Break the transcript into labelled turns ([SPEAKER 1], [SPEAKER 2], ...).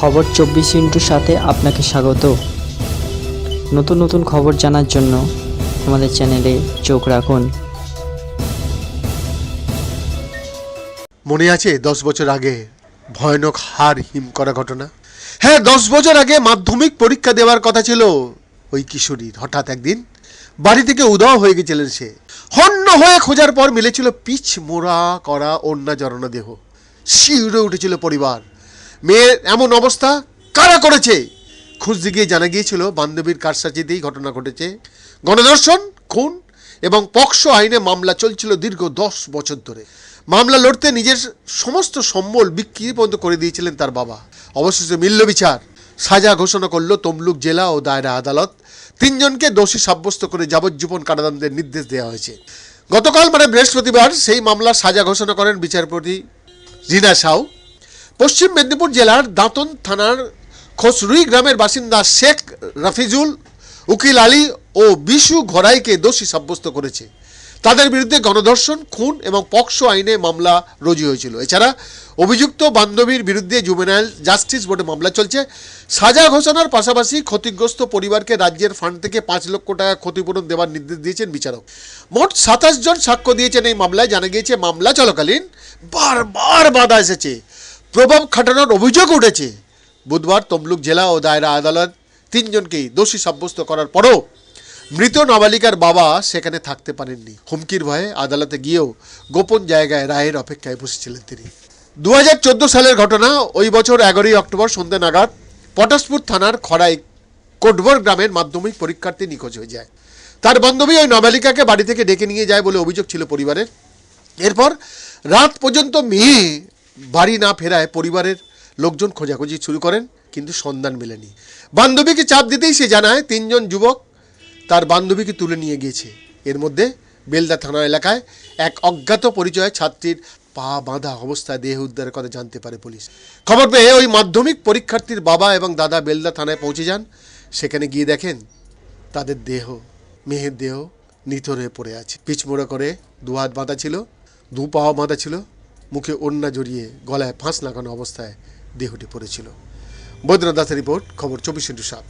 [SPEAKER 1] খবর চব্বিশ ইন্টুর সাথে আপনাকে স্বাগত। নতুন নতুন খবর জানার জন্য আমাদের চ্যানেলে চোখ রাখুন।
[SPEAKER 2] মনে আছে দশ বছর আগে ভয়ানক হার হিম করা ঘটনা? হ্যাঁ দশ বছর আগে মাধ্যমিক পরীক্ষা দেওয়ার কথা ছিল ওই কিশোরীর। হঠাৎ একদিন বাড়ি থেকে উদাও হয়ে গেছিলেন সে। হন্য হয়ে খোঁজার পর মিলেছিল পিচ মোড়া করা অন্যা জড়ানো দেহ। শিউরে উঠেছিল পরিবার। মেয়ের এমন অবস্থা কারা করেছে? খুঁজতে গিয়ে জানা গিয়েছিল, বান্ধবীর কারসাজিতেই ঘটনা ঘটেছে। গণধর্ষণ, খুন এবং পক্সো আইনে মামলা চলছিল দীর্ঘ দশ বছর ধরে। মামলা লড়তে নিজের সমস্ত সম্বল বিক্রি পর্যন্ত করে দিয়েছিলেন তার বাবা। অবশেষে মিলল বিচার। সাজা ঘোষণা করল তমলুক জেলা ও দায়রা আদালত। তিনজনকে দোষী সাব্যস্ত করে যাবজ্জীবন কারাদণ্ডের নির্দেশ দেওয়া হয়েছে। গতকাল মানে বৃহস্পতিবার সেই মামলার সাজা ঘোষণা করেন বিচারপতি রিনা সাউ। পশ্চিম মেদিনীপুর জেলার দাঁতন থানার খসরুই গ্রামের বাসিন্দা শেখ রাফিজুল, উকিল আলী ও বিশু ঘরাইকে দোষী সাব্যস্ত করেছে। তাদের বিরুদ্ধে গণধর্ষণ, খুন এবং পক্সো আইনে মামলা রুজু হয়েছিল। এছাড়া অভিযুক্ত বান্ধবীর বিরুদ্ধে জুবেনাইল জাস্টিস বোর্ডে মামলা চলছে। সাজা ঘোষণার পাশাপাশি ক্ষতিগ্রস্ত পরিবারকে রাজ্যের ফান্ড থেকে পাঁচ লক্ষ টাকা ক্ষতিপূরণ দেওয়ার নির্দেশ দিয়েছেন বিচারক। মোট সাতাশ জন সাক্ষ্য দিয়েছেন এই মামলায়। জানা গিয়েছে, মামলা চলাকালীন বারবার বাধা এসেছে। প্রভাব খাটানোর অভিযোগ উঠেছে। বুধবার তমলুক জেলা ও দায়রা আদালত তিনজনকেই দোষী সাব্যস্ত করার পরও মৃত নাবালিকার বাবা সেখানে থাকতে পারেননি। হুমকির ভয়ে আদালতে গিয়েও গোপন জায়গায় রায়ের অপেক্ষায় বসেছিলেন তিনি। দুহাজার চোদ্দ সালের ঘটনা, ওই বছর এগারোই অক্টোবর সন্ধ্যে নাগাদ পটাশপুর থানার খড়াই কোটবর গ্রামের মাধ্যমিক পরীক্ষার্থী নিখোঁজ হয়ে যায়। তার বান্ধবী ওই নাবালিকাকে বাড়ি থেকে ডেকে নিয়ে যায় বলে অভিযোগ ছিল পরিবারের। এরপর রাত পর্যন্ত মেয়ে বাড়ি না ফেরায় পরিবারের লোকজন খোঁজাখুঁজি শুরু করেন, কিন্তু সন্ধান মেলেনি। বান্ধবীকে চাপ দিতেই সে জানায়, তিনজন যুবক তার বান্ধবীকে তুলে নিয়ে গিয়েছে। এর মধ্যে বেলদা থানা এলাকায় এক অজ্ঞাত পরিচয় ছাত্রীর পা বাঁধা অবস্থায় দেহ উদ্ধারের কথা জানতে পারে পুলিশ। খবর পেয়ে ওই মাধ্যমিক পরীক্ষার্থীর বাবা এবং দাদা বেলদা থানায় পৌঁছে যান। সেখানে গিয়ে দেখেন তাদের দেহ মেয়ের দেহ নিথর হয়ে পড়ে আছে। পিচমোড়া করে দু হাত বাঁধা ছিল, দু পাও বাঁধা ছিল মুখে ওড়না জড়িয়ে গলায় ফাঁস লাগানো অবস্থায় দেহটি পড়েছিল। বৈদ্যনাথ দাসের রিপোর্ট, খবর চব্বিশ ইন্টু সাত।